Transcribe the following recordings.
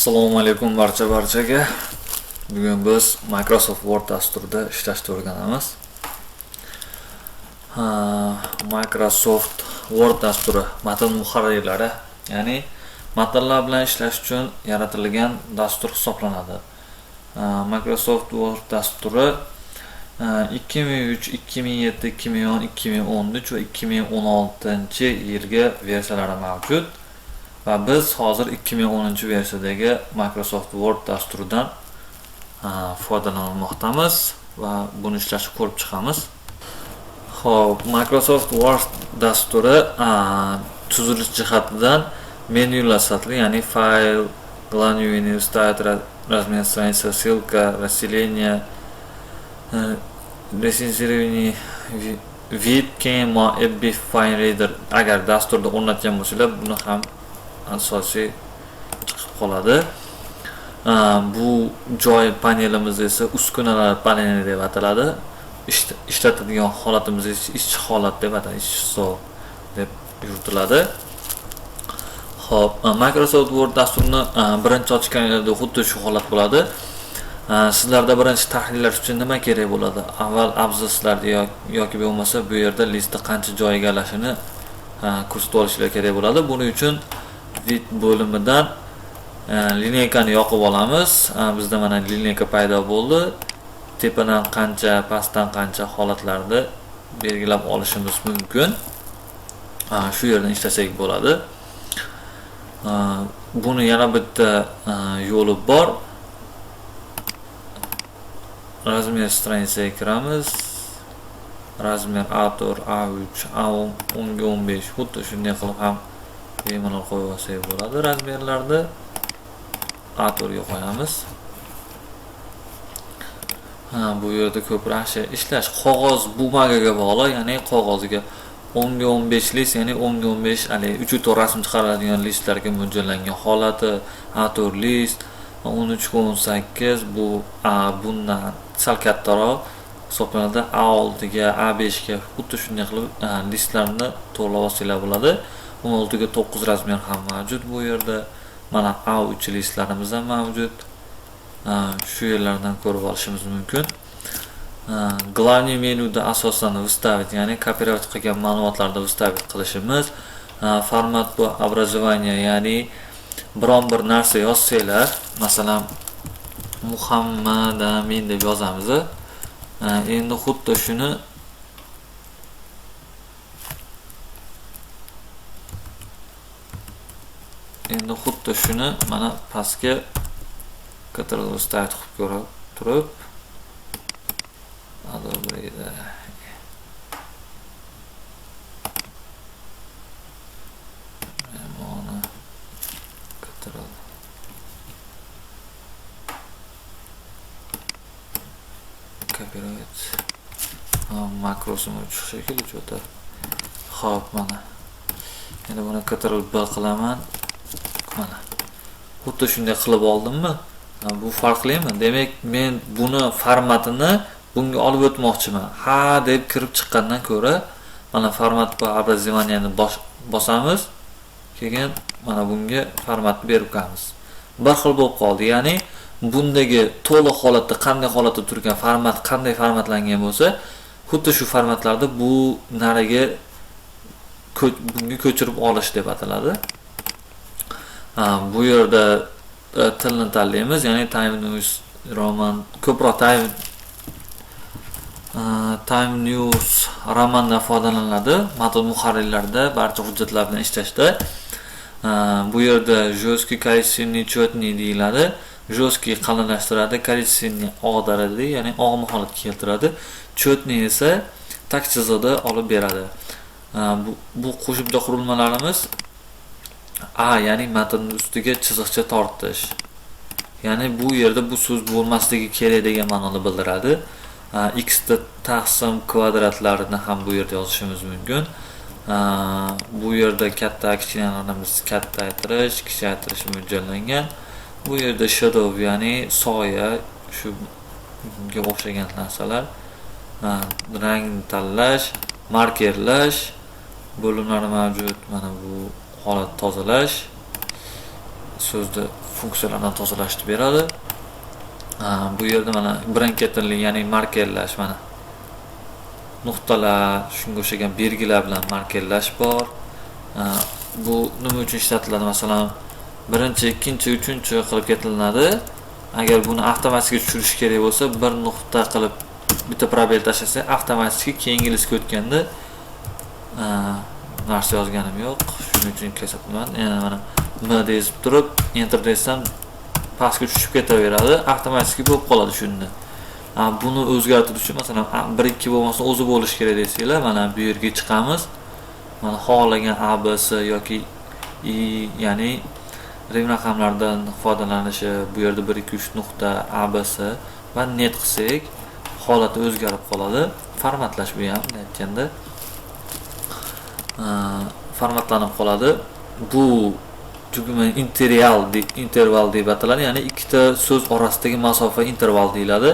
Assalomu alaykum barcha barchaga. Bugun biz Microsoft Word dasturida ishlashni o'rganamiz. Microsoft Word dasturi matn muharrirlari, ya'ni matnlar bilan ishlash uchun yaratilgan dastur hisoblanadi. Microsoft Word dasturi 2003, 2007, 2010, 2013 va 2016-yilgi versiyalari mavjud. Va biz hozir 2010-versiyadagi Microsoft Word dasturidan foydalanmoqdamiz va buni ishlashni ko'rib chiqamiz. Xo'p, Microsoft Word dasturi tuzilish jihatidan menyular satri, ya'ni fayl, главный меню, стать, размер страницы, ссылка, расселение, э, retsenzирование, vi- file reader agar dasturda o'rnatgan bo'lsanglar buni ham asosiy chiqib qoladi. Ehm, bu joy panelimiz esa uskunalar paneli deb ataladi. Ishla- Ishlatadigan holatimiz ishchi holat deb ataladi, ishchi hisob deb yuritiladi. Xo'p, e, Microsoft Word dasturini e, birinchi ochganingizda xuddi shu holat bo'ladi. E, sizlarda birinchi tahlillar uchun nima kerak bo'ladi? Avval abzaslarda yoki bo'lmasa bu yerda listda qancha joy egallashini ko'rsatib olishlar kerak bo'ladi. Buning uchun vid bo'limidan e, lineykani yoqib olamiz. E, bizda mana lineyka paydo bo'ldi. Tepadan qancha, pastdan qancha holatlarni belgilab olishimiz mumkin. E, shu yerdan ishlasak bo'ladi. Buni yana bitta yo'li bor. Razmer stranitsaga kiramiz. Razmer A4, A3, A10, 10 ga 15 xuddi shunday qilib ham bemalol qo'yib olsak bo'ladi. Razmerlarni A4 ga qo'yamiz. Ha, bu yerda ko'proq shu ishlash qog'oz bumagaga bog'liq, ya'ni qog'ozga 10 ga 15 list, ya'ni 10 ga 15 haligi 3 to'rt rasm chiqaradigan listlarga mo'ljallangan holati A4 list, 13 o'n 18 bu A bundan sal kattaroq hisoblanadi. A6 ga, A5 ga xuddi shunday qilib listlarni to'g'irlab olsanglar bo'ladi. 16 ga 9 razmer ham mavjud bu yerda. Mana A3 listlarimiz ham mavjud. Shu yerlardan ko'rib olishimiz mumkin. Главный menyuda asosan выставить, ya'ni kopировать qilgan ma'lumotlarni выставить qilishimiz. Format bu образование, ya'ni biron bir narsa yozsanglar, masalan Muhammad Amin deb yozamiz. Endi xuddi shuni endi xuddi shuni mana pastga Ctrl start qilib ko'rib turib Adobe'da mana Ctrl copyright. Ha, makrosim uchiq shekilli jo'ta Xo'p, mana. Endi buni Ctrl B qilaman. Mana xuddi shunday qilib oldimmi? Bu farqlimi? Demak men buni formatini bunga olib o'tmoqchiman. Ha deb kirib chiqqandan ko'ra mana format va образованияni bosamiz keyin mana bunga formatni berib qo'yamiz bir xil bo'lib qoldi. Ya'ni bundagi to'liq holatda qanday holatda turgan format qanday formatlangan bo'lsa xuddi shu formatlarda bu nariga bunga ko'chirib olish deb ataladi. Bu yerda e, tilni tanlaymiz ya'ni time news roman ko'proq time e, time news romandan foydalaniladi. Matn muharrirlarida barcha hujjatlar bilan ishlashda e, bu yerda жесткий количественный четный deyiladi. Жесткий qalinlashtiradi количественный og'daradi ya'ni og'ma holatga keltiradi. Четный esa tak chiziqda olib beradi. Bu, bu qo'shimcha qurilmalarimiz A ya'ni matnni ustiga chiziqcha tortish. Ya'ni bu yerda bu so'z bo'lmasligi kerak degan ma'noni bildiradi. X ta taqsim kvadratlarini ham bu yerda yozishimiz mumkin. Bu yerda katta kichkinalarimiz kattaytirish, kichraytirish mo'ljallangan. Bu yerda shadow ya'ni soya shunga o'xshagan narsalar. rang Rangni tanlash, markerlash bo'limlari mavjud. Mana bu holat tozalash so'zni funksiyalardan tozalashni beradi. Bu yerda mana brenketinli ya'ni markerlash mana nuqtalar shunga o'xshagan belgilar bilan markerlash bor. Bu nima uchun ishlatiladi? Masalan birinchi ikkinchi uchinchi qilib ketilinadi agar buni avtomatikga tushirish kerak bo'lsa bir nuqta qilib bitta probel tashlasa avtomatik keyingi listga o'tganda narsa yozganim yo'q. Shuning uchun kesyapman yana mana m deyizib turib enter desam pastga tushib ketaveradi. Avtomatik bo'lib qoladi shunda. Buni o'zgartirish uchun masalan bir ikki bo'lmasa o'zi bo'lishi kerak desanglar mana bu yerga chiqamiz. Mana xohlagan abs yoki i ya'ni rim raqamlardan foydalanishi bu yerda bir ikki uch nuqta abs va net qilsak holati o'zgarib qoladi. Formatlash bu ham aytganda. Formatlanib qoladi. Bu tugma interial interval deb ataladi. Ya'ni ikkita so'z orasidagi masofa interval deyiladi.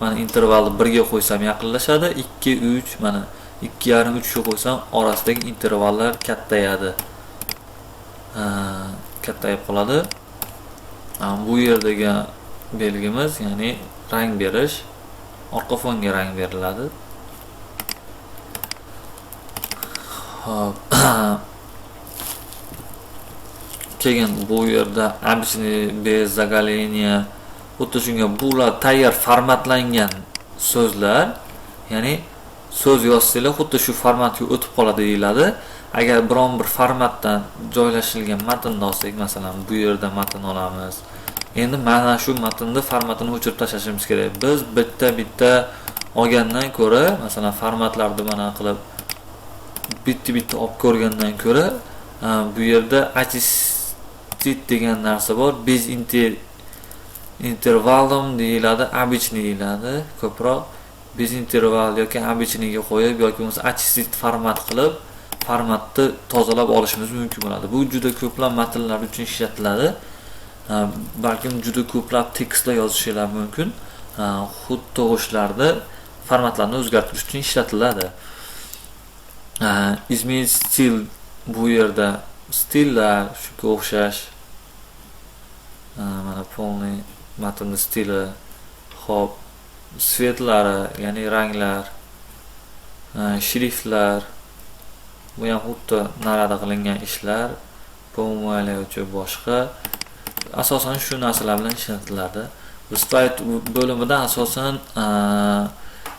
Mana intervalni birga qo'ysam yaqinlashadi. Ikki uch mana ikki yarim uchga qo'ysam orasidagi intervallar kattayadi. Kattayib qoladi. Bu yerdagi belgimiz ya'ni rang berish orqa fonga rang beriladi. Hop. Keyin bu yerda обычный без заголения xuddi shunga bular tayyor formatlangan so'zlar ya'ni so'z yozsanglar xuddi shu formatga o'tib qoladi deyiladi. Agar biron bir formatdan joylashilgan matnni olsak masalan bu yerda matn olamiz. Endi mana shu matnni formatini o'chirib tashlashimiz kerak. Biz bitta bitta olgandan ko'ra masalan formatlarni mana qilib bitta bitta olib ko'rgandan ko'ra e, bu yerda attestit degan narsa bor bez inter intervalum deyiladi обычный deyiladi ko'proq. Bez interval yoki обычныйga qo'yib yoki bo'lmasa attestit format qilib formatni tozalab olishimiz mumkin bo'ladi. Bu juda ko'plab matnlar uchun ishlatiladi. E, balkim juda ko'plab tekstlar yozishinglar mumkin. E, xuddi o'shlarda formatlarni o'zgartirish uchun ishlatiladi. Ha, изменить stil bu yerda stillar shunga o'xshash mana полный matnni stili hop svetlari ya'ni ranglar shriftlar bu ham xuddi narada qilingan ishlar uchun boshqa asosan shu narsalar bilan ishlatiladi Slide bo'limida asosan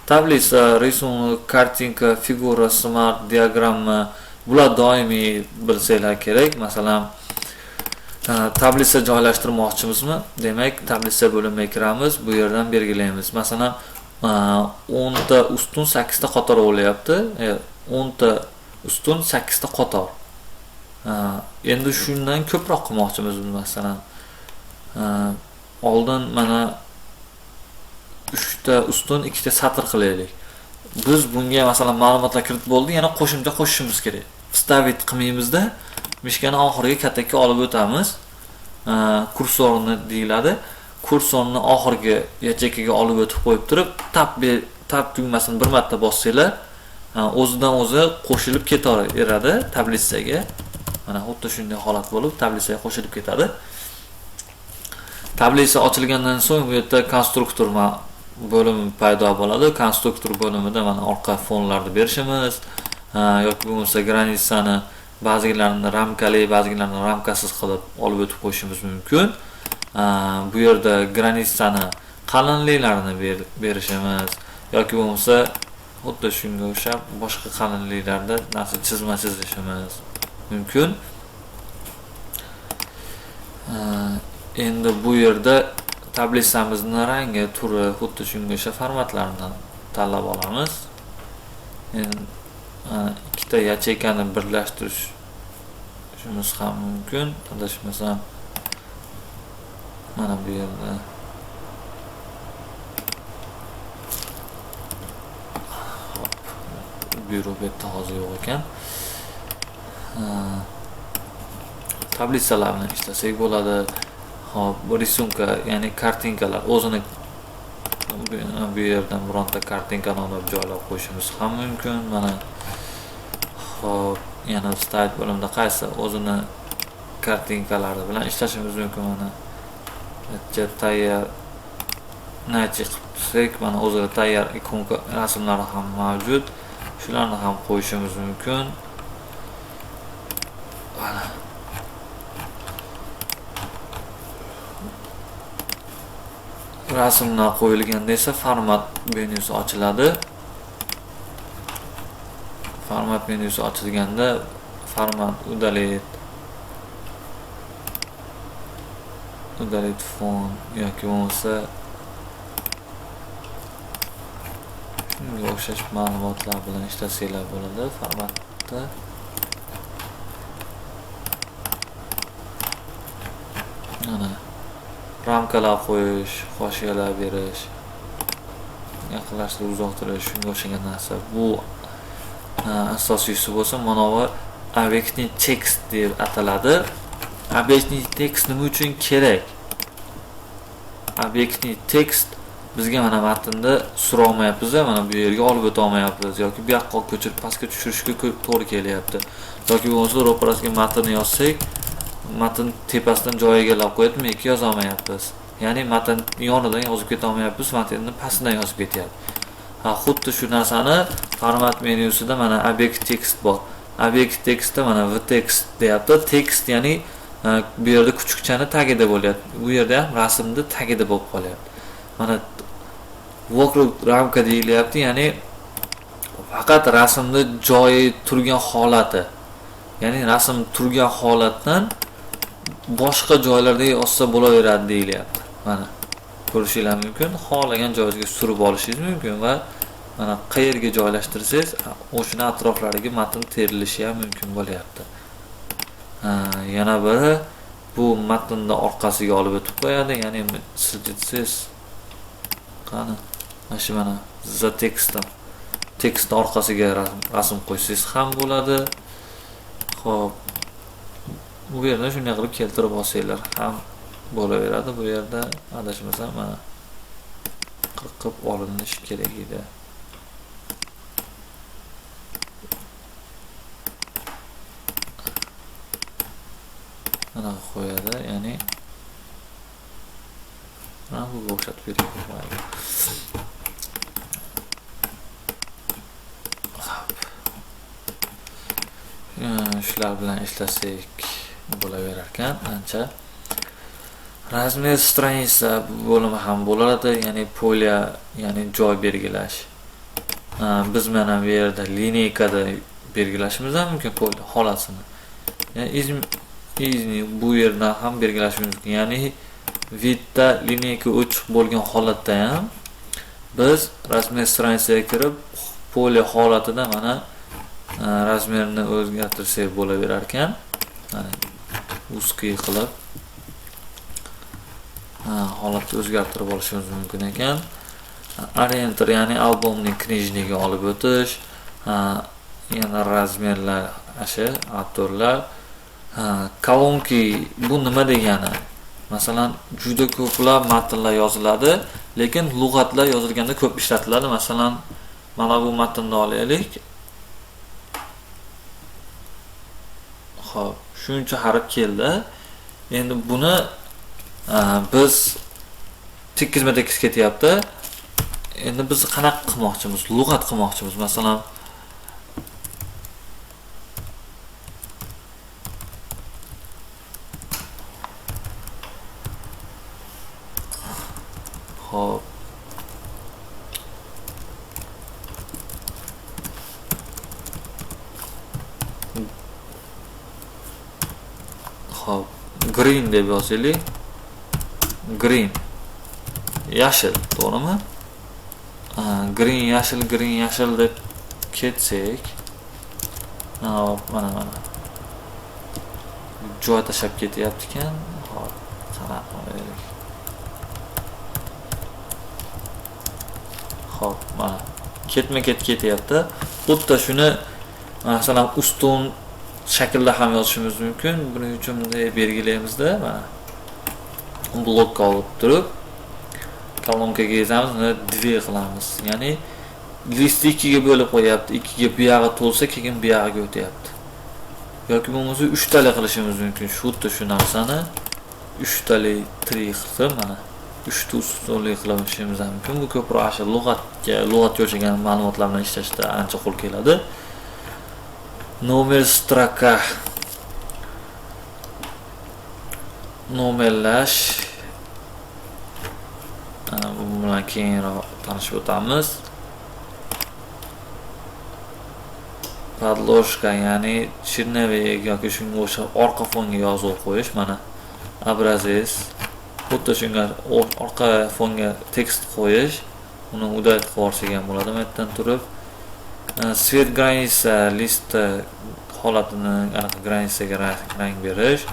Uh, a, tablitsa рисунок kartinka figura smart diagramma bular doimiy bilsanglar kerak masalan uh, tablitsa joylashtirmoqchimizmi demak tablitsa bo'limiga kiramiz bu yerdan belgilaymiz masalan o'nta uh, ustun sakkizta qator bo'lyapti o'nta e, ustun sakkizta qator endi shundan ko'proq qilmoqchimiz masalan oldin mana uchta ustun ikkita satr qilaylik. Biz bunga masalan ma'lumotlar kiritib bo'ldi yana qo'shimcha qo'shishimiz kerak. Вставить qilmaymizda mishkani oxiriga katakka olib o'tamiz. Kursorni deyiladi. Kursorni oxirgi yacheykaga olib o'tib qo'yib turib tab tab tugmasini bir marta bossanglar e, o'zidan o'zi qo'shilib ketaveradi tablitsaga mana xuddi shunday holat bo'lib tablitsaga qo'shilib ketadi. Tablitsa ochilgandan so'ng bu yerda konstruktor bo'limi paydo bo'ladi. Konstruktor bo'limida mana orqa fonlarni berishimiz yoki bo'lmasa granitsani ba'zilarini ramkali ba'zilarini ramkasiz qilib olib o'tib qo'yishimiz mumkin. Bu yerda granitsani qalinliklarini berishimiz yoki bo'lmasa xuddi shunga o'xshab boshqa qalinliklarda narsa chizma chizishimiz mumkin. Endi bu yerda tablitsamizni rangi turi xuddi shunga o'xsha formatlarni tanlab olamiz. Endi e, ikkita yacheykani birlashtirishimiz ham mumkin. Adashmasam mana bu yerda. Hop byuro bu yerda hozir yo'q ekan. E, Tablitsalarni ishlasak bo'ladi. Hop rysunka ya'ni kartinkalar o'zini bu- bu yerdan bironta kartinkani olib joylab qo'yishimiz ham mumkin. Mana hop yana start bo'limida qaysi o'zini kartinkalari bilan ishlashimiz mumkin? Mana natija tayyor nachi qilib tursak mana o'zida tayyor ikonka rasmlari ham mavjud. Shularni ham qo'yishimiz mumkin. rasmlar qo'yilganda esa format menyusi ochiladi format menyusi ochilganda format удалить удалить fon yoki bo'lmasa shunga o'xshash ma'lumotlar bilan ishlasanglar bo'ladi formatda ramkalar qo'yish hoshiyalar berish yaqinlashtirib uzoqtirish shunga o'xshagan narsa. Bu asosiysi bo'lsa mana obyektni tekst deb ataladi. Obyektni tekst nima uchun kerak? Obyektni tekst bizga mana matnda so'raolmayapmiz mana bu yerga olib o'ta olmayapmiz yoki bu yoqqa ko'chirib pastga tushirishga to'g'ri kelyapti. Yoki bo'lmasa ro'parasiga matnni yozsak matn tepasidan joy egallab qo'yadi yoki yozolmayapmiz. Ya'ni matn yonidan yozib ketolmayapmiz matnni pastidan yozib ketyapti. Ha xuddi shu narsani format menyusida mana obyekt tekst bor. Obyekt tekstda mana v tekst deyapti. Tekst ya'ni e, bu yerda kuchukchani tagida bo'lyapti. Bu yerda ham rasmni tagida bo'lib qolyapti. Mana vokruг ramka deyilyapti ya'ni faqat rasmni joyi turgan holati. Ya'ni rasm turgan holatdan boshqa joylarda yozsa bo'laveradi deyilyapti. Mana ko'rishinglar mumkin. Xohlagan joyingizga surib olishingiz mumkin va mana qayerga joylashtirsangiz o'shani atroflariga matn terilishi ham mumkin bo'lyapti. Yana biri bu matnni orqasiga olib o'tib qo'yadi. Ya'ni siljitsangiz qani mana shu mana za tekstdan tekstni orqasiga rasm qo'ysangiz ham bo'ladi. Ho'p bu yerda shunday qilib keltirib olsanglar ham bo'laveradi bu yerda adashmasam mana qirqib olinishi kerak edi mana qo'yadi ya'ni mana bu o'xshatib bering shular bilan ishlasak bo'laverar ekan ancha razmer stranitsa bo'limi ham bo'ladi ya'ni polya ya'ni joy belgilash. Biz mana bu yerda lineykada belgilashimiz ham mumkin polya holatini ya'ni bu yerdan ham belgilashimiz mumkin. Ya'ni vidda lineyka ochiq bo'lgan holatda ham biz razmer stranitsaga kirib polya holatida mana razmerni o'zgartirsak bo'laverar ekan узкий qilib holatni o'zgartirib olishimiz mumkin ekan. Orientr ya'ni albomning krijniga olib o'tish. Yana razmerlar ashi avtorlar kolonki bu nima degani masalan juda ko'plab matnlar yoziladi lekin lug'atlar yozilganda ko'p ishlatiladi. Masalan mana bu matnni olaylik. Ho'p shuncha harf keldi. Endi buni biz tekizma tekis ketyapti. Endi biz qanaqa qilmoqchimiz? Lug'at qilmoqchimiz masalan hop hop green deb yozaylik. Green. Yashil to'g'rimi? Green yashil green yashil deb ketsak. Hop mana mana. Joy tashlab ketyapti ekan hop qarab olaylik hop mana. Ketma ket ketyapti. Xuddi shuni masalan ustun yozishimiz mumkin buning uchun bunday belgilaymizda mana blokka olib turib kolonkaga yezamiz uni dve qilamiz ya'ni listni ikkiga bo'lib qo'yapti ikkiga buyog'i to'lsa keyin buyog'iga o'tyapti yoki bo'lmasa uchtali qilishimiz mumkin xuddi shu narsani uchtali tri qilib mana uchta ustunli qilishimiz mumkin bu ko'proq shu lug'atga lug'atga o'xshagan ma'lumotlar bilan ishlashda ancha qo'l keladi nomer stрока nomerlash bu bilan keyinroq tanishib o'tamiz подложка ya'ni черновик yoki shunga o'xshab orqa fonga yozuv qo'yish mana образец xuddi shunga orqa fonga tekst qo'yish uni удалить qilib yuborsak ham bo'ladi bu yerdan turib Svet granitsa listda holatini anaqa granitsaga rang berish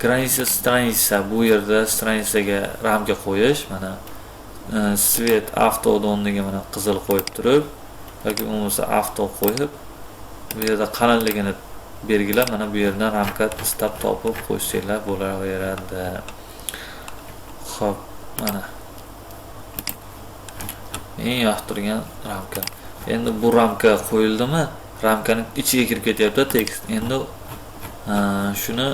granitsa stranitsa bu yerda stranitsaga ramka qo'yish mana svet avto o'rniga mana qizil qo'yib turib yoki bo'lmasa avto qo'yib bu yerda qalinligini belgilab mana bu yerdan ramka istab topib qo'ysanglar bo'laveradi ho'p mana eng yoqtirgan ramka endi bu ramka qo'yildimi? Ramkani ichiga kirib ketyapti tekst. Endi shuni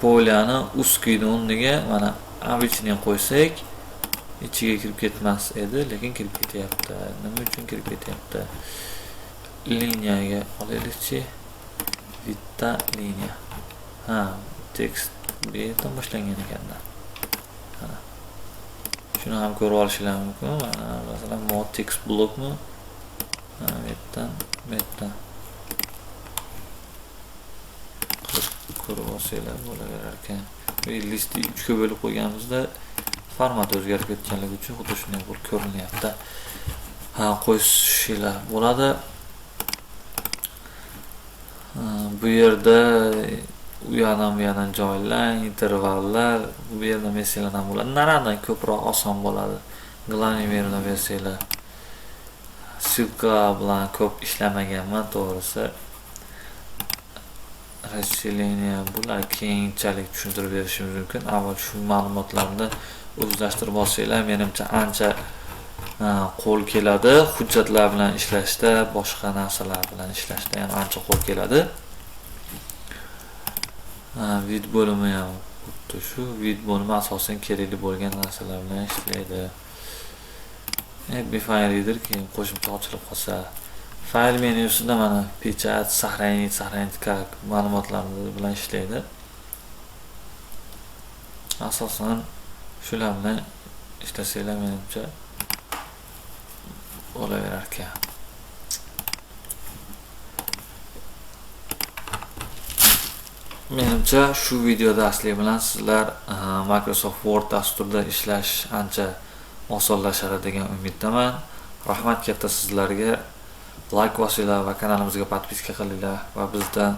polyani ustki o'rniga mana обычный qo'ysak ichiga kirib ketmas edi lekin kirib ketyapti. Nima uchun kirib ketyapti? Liniyaga olaylikchi? Bitta liniya. Ha tekst bu yerdan boshlangan ekanda. Shuni ham ko'rib olishinglar mumkin masalan mod text blokmi? bu yerdan bu yerdan ko'rib olsanglar bo'laverar ekan listni uchga bo'lib qo'yganimizda format o'zgarib ketganligi uchun xuddi shunday bo'lib ko'rinyapti ha qo'yishinglar bo'ladi bu yerda u yoqdan bu yoqdan joylar intervallar bu yerdan bersanglar ham bo'ladi naridan ko'proq oson bo'ladi главный menuni bersanglar rasyuka bilan ko'p ishlamaganman to'g'risi. Расселение bular keyinchalik tushuntirib berishimiz mumkin. Avval shu ma'lumotlarni o'zlashtirib olsanglar menimcha ancha e, qo'l keladi. Hujjatlar bilan ishlashda boshqa narsalar bilan ishlashda ham ancha qo'l keladi. E, vid bo'limi ham xuddi shu. Vid bo'limi asosan kerakli bo'lgan narsalar bilan ishlaydi. Fayl fayldir keyin qo'shimcha ochilib qolsa fayl menyusida mana pechat сохранить сохранить как ma'lumotlar bilan ishlaydi. Asosan shular bilan ishlasanglar menimcha bo'laverar ekan menimcha shu video darslik bilan sizlar Microsoft Word dasturida ishlash ancha osonlashadi degan umiddaman. Rahmat katta sizlarga. Layk bosinglar va kanalimizga podpiska qilinglar va bizdan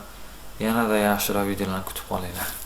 yanada yaxshiroq videolarni kutib qolinglar